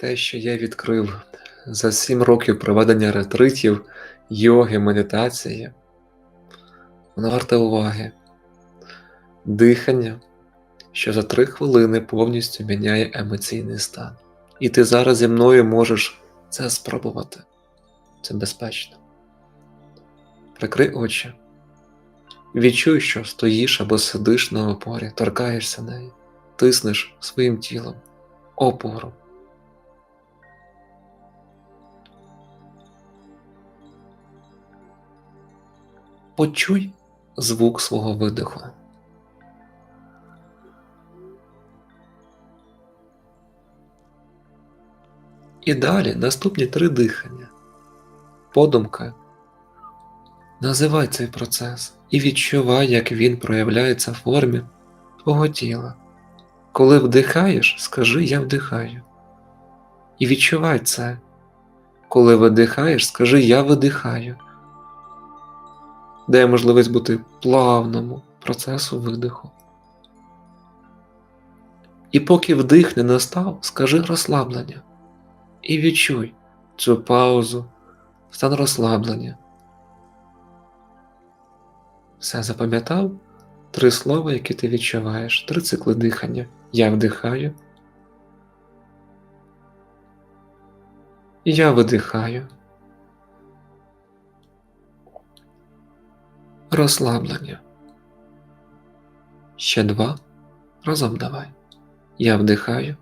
Те, що я відкрив за сім років проведення ретритів, йоги, медитації, воно варте уваги. Дихання, що за три хвилини повністю міняє емоційний стан. І ти зараз зі мною можеш це спробувати. Це безпечно. Прикрий очі. Відчуй, що стоїш або сидиш на опорі, торкаєшся неї, тиснеш своїм тілом, опору. Почуй звук свого видиху. І далі наступні три дихання. Подумка. Називай цей процес і відчувай, як він проявляється в формі твого тіла. Коли вдихаєш, скажи Я вдихаю. І відчувай це. Коли видихаєш, скажи Я видихаю. Дай можливість бути плавному процесу видиху. І поки вдих не настав, скажи розслаблення. І відчуй цю паузу, стан розслаблення. Все запам'ятав три слова, які ти відчуваєш, три цикли дихання. Я вдихаю. Я видихаю. Розслаблення. Ще два. Разом давай. Я вдихаю.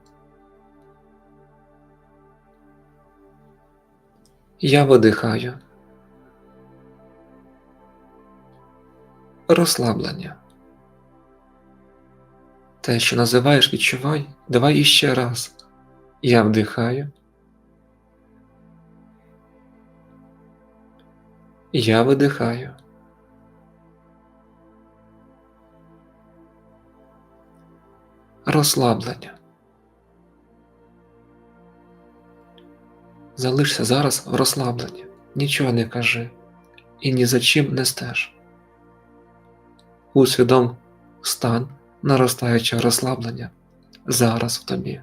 Я видихаю. Розслаблення. Те, що називаєш, відчувай, давай іще раз. Я вдихаю. Я видихаю. Розслаблення. Залишся зараз в розслабленні, нічого не кажи і ні за чим не стеж. Усвідом стан наростаючого розслаблення зараз в тобі.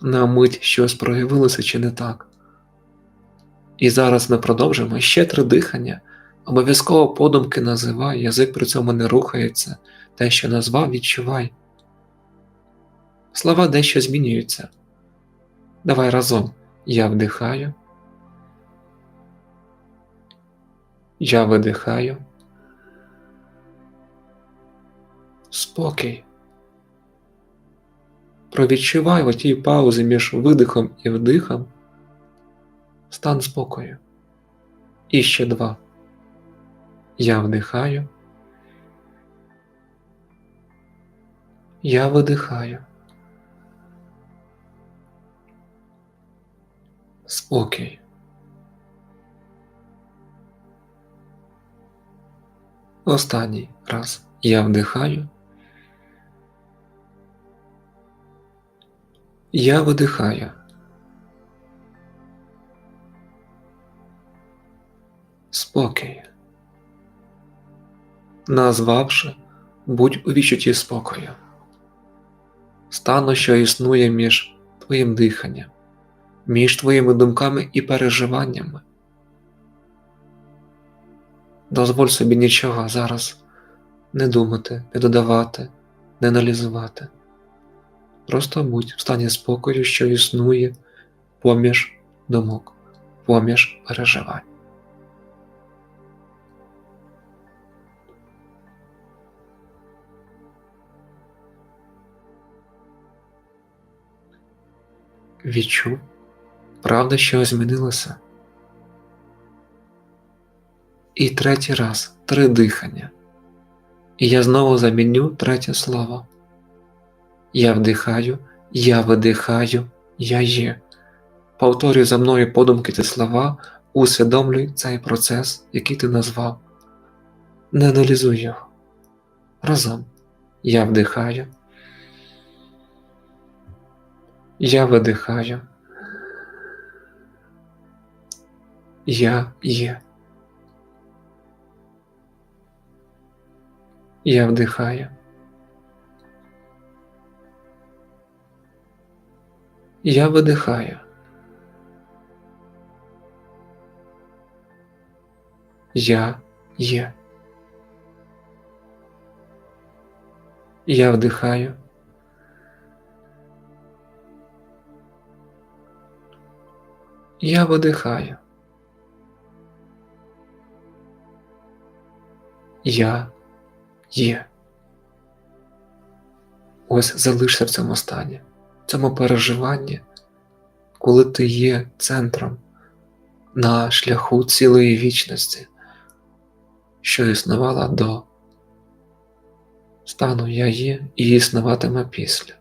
На мить щось проявилося чи не так. І зараз ми продовжимо ще три дихання. Обов'язково подумки називай, язик при цьому не рухається, те, що назвав, відчувай. Слова дещо змінюються. Давай разом. Я вдихаю. Я видихаю. Спокій. Провідчувай в тій паузі між видихом і вдихом стан спокою. І ще два. Я вдихаю. Я видихаю. Спокій. Останній раз я вдихаю. Я видихаю. Спокій. Назвавши, будь у відчутті спокою, стану, що існує між твоїм диханням, між твоїми думками і переживаннями. Дозволь собі нічого зараз не думати, не додавати, не аналізувати. Просто будь в стані спокою, що існує поміж думок, поміж переживань. Відчув, правда, що змінилося. І третій раз три дихання. І я знову заміню третє слово. Я вдихаю, я видихаю, я є. Повторюй за мною подумки ці слова, усвідомлюй цей процес, який ти назвав. Не аналізуй його. Разом я вдихаю. Я видихаю. Я є. Я вдихаю. Я видихаю. Я є. Я вдихаю. Я видихаю. Я є. Ось залишся в цьому стані, в цьому переживанні, коли ти є центром на шляху цілої вічності, що існувала до стану я є і існуватиме після.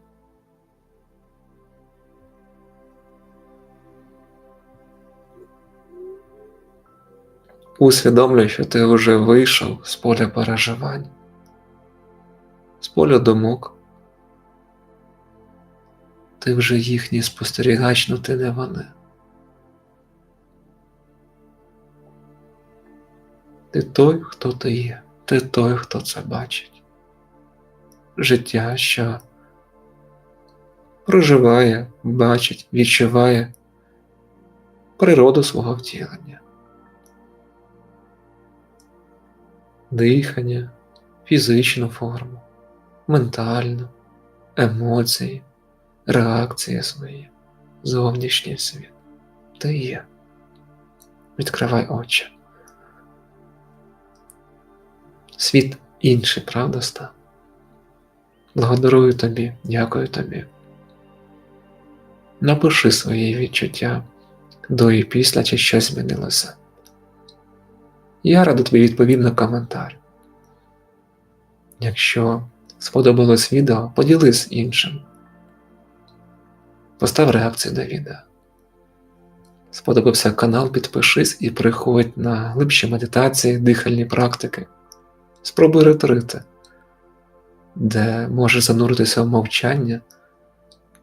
Усвідомлюй, що ти вже вийшов з поля переживань, з поля думок. Ти вже їхній спостерігач, но ти не вони. Ти той, хто ти є, ти той, хто це бачить. Життя, що проживає, бачить, відчуває природу свого втілення. Дихання, фізичну форму, ментальну, емоції, реакції свої, зовнішній світ. Ти є. Відкривай очі. Світ інший, правда став? Благодарую тобі, дякую тобі. Напиши свої відчуття до і після, чи щось змінилося. Я радий тобі відповім на коментар. Якщо сподобалось відео, поділись іншим. Постав реакцію до відео. Сподобався канал, підпишись і приходь на глибші медитації, дихальні практики. Спробуй ретрити, де можеш зануритися в мовчання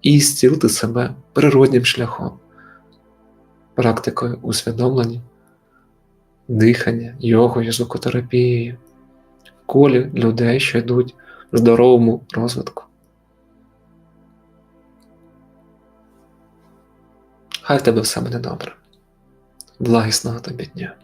і зцілити себе природнім шляхом, практикою усвідомлення, дихання, йогою, звукотерапією, колі людей, що йдуть в здоровому розвитку. Хай в тебе все буде добре. Благісного тобі дня!